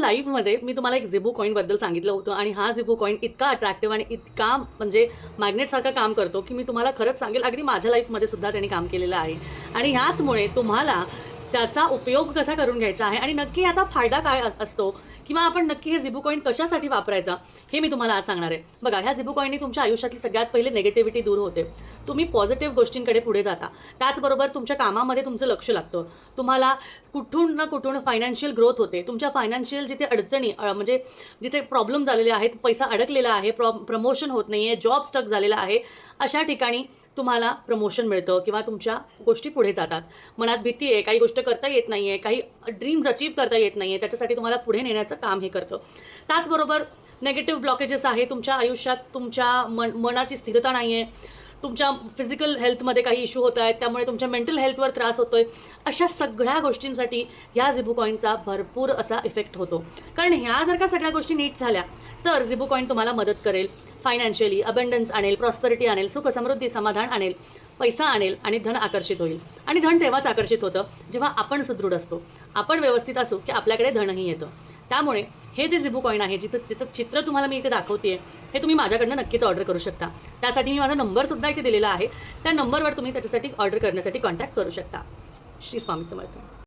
लाईव्हमध्ये मी तुम्हाला एक झिबू कॉईनबद्दल सांगितलं होतं आणि हा झिबो कॉईन इतका अट्रॅक्टिव्ह आणि इतका म्हणजे मॅग्नेटसारखं काम करतो की मी तुम्हाला खरंच सांगेल अगदी माझ्या लाईफमध्ये सुद्धा त्यांनी काम केलेलं आहे. आणि ह्याचमुळे तुम्हाला त्याचा उपयोग कसा करून घ्यायचा आहे? आणि नक्की याचा फायदा काय असतो? किंवा आपण नक्की हे झिबू कॉईन कशासाठी वापरायचा? हे मी तुम्हाला आज सांगणार आहे. बघा ह्या झिबू कॉईननी तुमच्या आयुष्यातली सगळ्यात पहिले नेगेटिव्हिटी दूर होते. तुम्ही पॉझिटिव्ह गोष्टींकडे पुढे जाता. त्याचबरोबर तुमच्या कामामध्ये तुमचं लक्ष लागतं. तुम्हाला कुठून ना कुठून फायनान्शियल ग्रोथ होते. तुमच्या फायनान्शियल जिथे अडचणी म्हणजे जिथे प्रॉब्लेम झालेले आहेत पैसा अडकलेला आहे प्रॉ प्रमोशन होत नाही आहे जॉब स्टक झालेला आहे अशा ठिकाणी तुम्हाला प्रमोशन मिळतं किंवा तुमच्या गोष्टी पुढे जातात. मनात भीती आहे काही गोष्ट करता येत नाही आहे काही ड्रीम्स अचीव करता येत नाही आहे त्याच्यासाठी तुम्हाला पुढे नेण्याचं काम हे करतं. त्याचबरोबर नेगेटिव्ह ब्लॉकेजेस आहे तुमच्या आयुष्यात तुमच्या मन मनाची स्थिरता नाही आहे तुमच्या फिजिकल हेल्थमध्ये काही इश्यू होत आहेत त्यामुळे तुमच्या मेंटल हेल्थवर त्रास होतो आहे अशा सगळ्या गोष्टींसाठी ह्या झिबू कॉईनचा भरपूर असा इफेक्ट होतो. कारण ह्या जर का सगळ्या गोष्टी नीट झाल्या तर झिबू कॉईन तुम्हाला मदत करेल. फायनान्शियली अबंडन्स आणेल प्रॉस्पेरिटी आणेल सुख समृद्धी समाधान आणेल पैसा आणेल आणि धन आकर्षित होईल. आणि धन तेव्हाच आकर्षित होतं जेव्हा आपण सुदृढ असतो. आपण व्यवस्थित असू की आपल्याकडे धनही येतं. त्यामुळे हे जे झिबू कॉईन आहे जिथं जिचं चित्र तुम्हाला मी इथे दाखवते हे तुम्ही माझ्याकडनं नक्कीच ऑर्डर करू शकता. त्यासाठी मी माझा नंबरसुद्धा इथे दिलेला आहे. त्या नंबरवर तुम्ही त्याच्यासाठी ऑर्डर करण्यासाठी कॉन्टॅक्ट करू शकता. श्री स्वामी समर्थ.